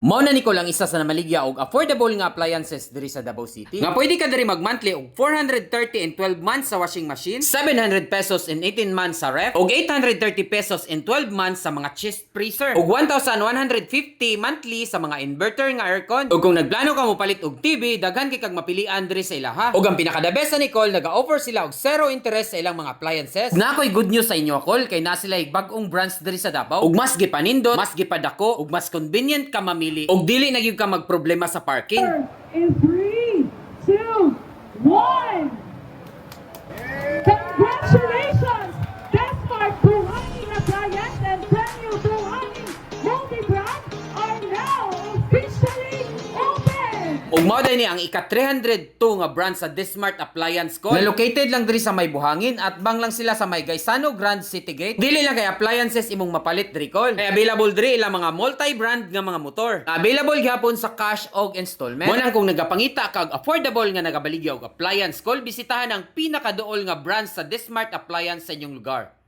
Mao na ni ko lang isa sa namaligya og affordable nga appliances diri sa Davao City. Nga pwede ka diri mag-monthly og 430 in 12 months sa washing machine, 700 pesos in 18 months sa ref, og 830 pesos in 12 months sa mga chest freezer, og 1,150 monthly sa mga inverter nga aircon. Ug kung nagplano ka mo palit og TV, daghan kay kag mapilian diri sa ilaha. Ug ang pinaka the best sa Nicole, nag-offer sila og zero interest sa ilang mga appliances. Na ako'y good news sa inyo, Col, kay na sila bag-ong brands diri sa Davao. Ug mas gipanindot, mas gipadako, ug mas convenient ka mamili. Ug dili na gyud ka magproblema sa parking. in three, two, one. Congratulations! Desmark Buhangin Appliance and Premium Buhangin open! Ug mao ni ang ika 302 nga brand sa Desmart Appliance ko. Na located lang diri sa may buhangin at bang lang sila sa may Gaisano Grand City Gate. Dili lang kay appliances imong mapalit diri kol. Kay available diri ilang mga multi-brand nga mga motor. Available gyapon sa cash og installment. Mo nang kung nagapangita kag affordable nga nagabaligya og appliance kol, bisitahan ang pinakaduol nga brand sa Desmart Appliance sa inyong lugar.